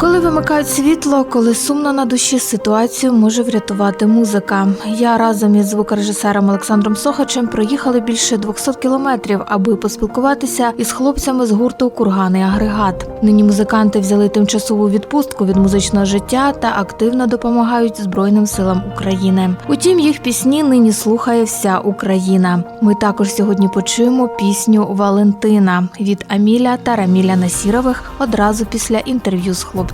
Коли вимикають світло, коли сумно на душі, ситуацію може врятувати музика. Я разом із звукорежисером Олександром Сохачем проїхали більше 200 кілометрів, аби поспілкуватися із хлопцями з гурту Курганий агрегат. Нині музиканти взяли тимчасову відпустку від музичного життя та активно допомагають Збройним силам України. Утім, їх пісні нині слухає вся Україна. Ми також сьогодні почуємо пісню Валентина від Аміля та Раміля Насірових одразу після інтерв'ю з хлопцями.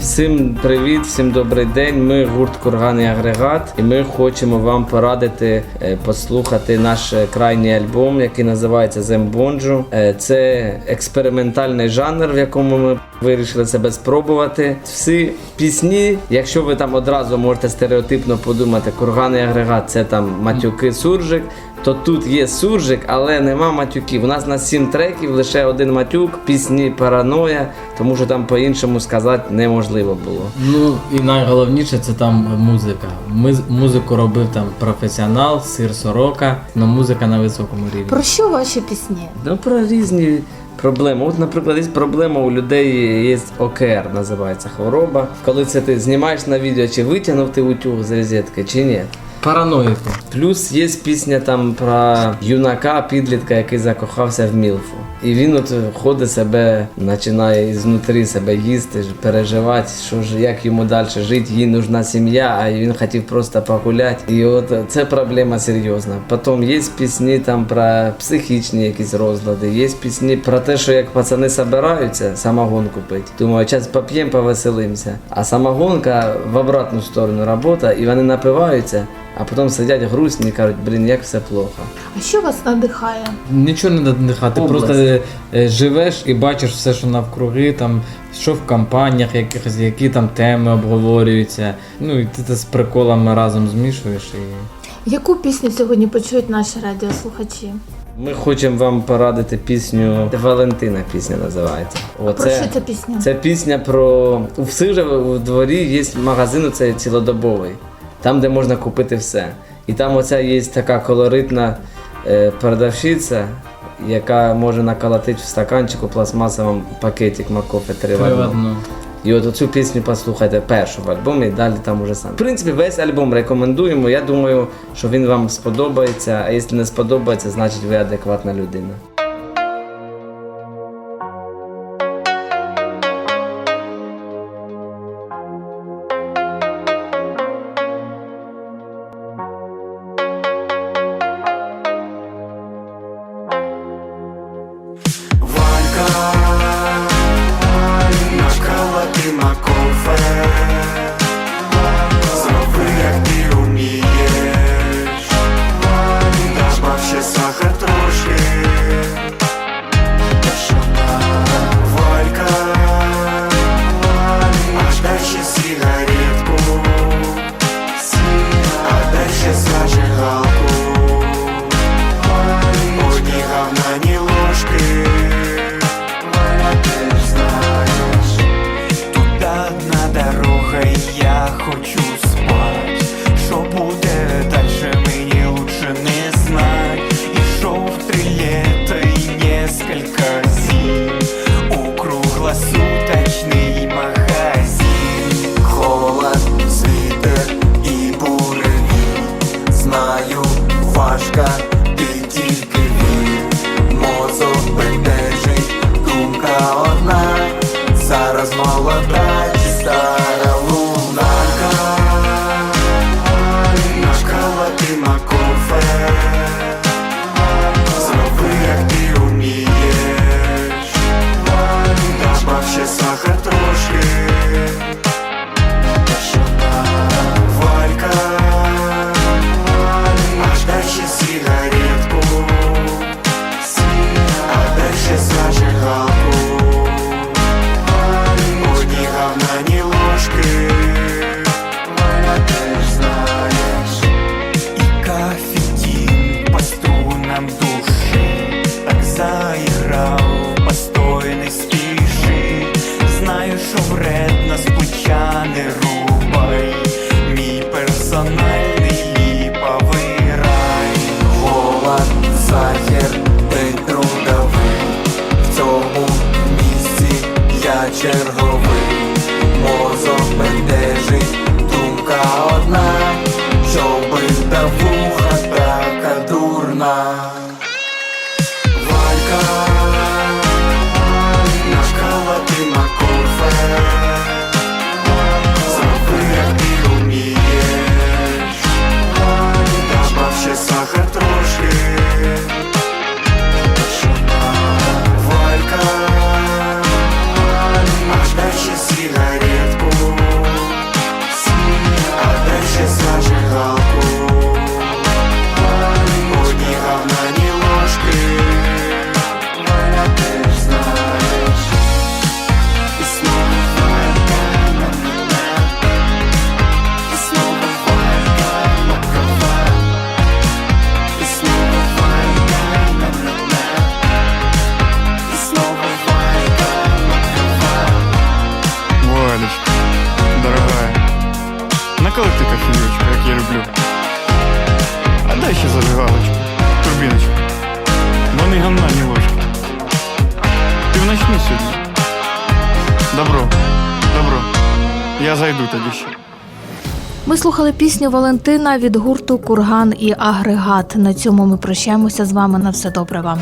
Всім привіт, всім добрий день. Ми гурт Курган і Агрегат, і ми хочемо вам порадити е, послухати наш е, крайній альбом, який називається Зембонджу. Е, Це експериментальний жанр, в якому ми вирішили себе спробувати. Всі пісні, якщо ви там одразу можете стереотипно подумати, Курган і Агрегат це там матюки суржик. То тут є суржик, але нема матюків. У нас на сім треків лише один матюк, пісні параноя, тому що там по-іншому сказати неможливо було. Ну і найголовніше це там музика. Ми музику робив там професіонал, сир сорока, але музика на високому рівні. Про що ваші пісні? Ну про різні проблеми. От, наприклад, є проблема у людей є ОКР, називається хвороба. Коли це ти знімаєш на відео, чи витягнув ти утюг з розетки, чи ні. Параноїку. Плюс є пісня там про юнака, підлітка, який закохався в Мілфу. І він от ходить себе, починає знутрі себе їсти, переживати, що ж як йому далі жити, їй нужна сім'я, а він хотів просто погуляти. І от це проблема серйозна. Потім є пісні там про психічні якісь розлади, є пісні про те, що як пацани збираються самогонку пити. Думаю, зараз поп'ємо, повеселимося. А самогонка в обратну сторону робота, і вони напиваються. А потім сидять грустні і кажуть, блін, як все плохо. А що вас надихає? Нічого не надихати, Область. просто е, живеш і бачиш все, що навкруги, там, що в кампаніях якихось, які там теми обговорюються. Ну і ти це з приколами разом змішуєш і. Яку пісню сьогодні почують наші радіослухачі? Ми хочемо вам порадити пісню Валентина. Пісня називається. О, Про що ця пісня? Це пісня про у всіх же в дворі є магазин, це цілодобовий, там, де можна купити все. І там оця є така колоритна е, продавщиця, яка може наколотити в стаканчику пластмасовому пакетик Макофе 3 в одному. І от оцю пісню послухайте першу в альбомі, і далі там уже сам. В принципі, весь альбом рекомендуємо. Я думаю, що він вам сподобається. А якщо не сподобається, значить ви адекватна людина. sunlight. Зайду тоді ще. Ми слухали пісню Валентина від гурту Курган і Агрегат. На цьому ми прощаємося з вами. На все добре вам.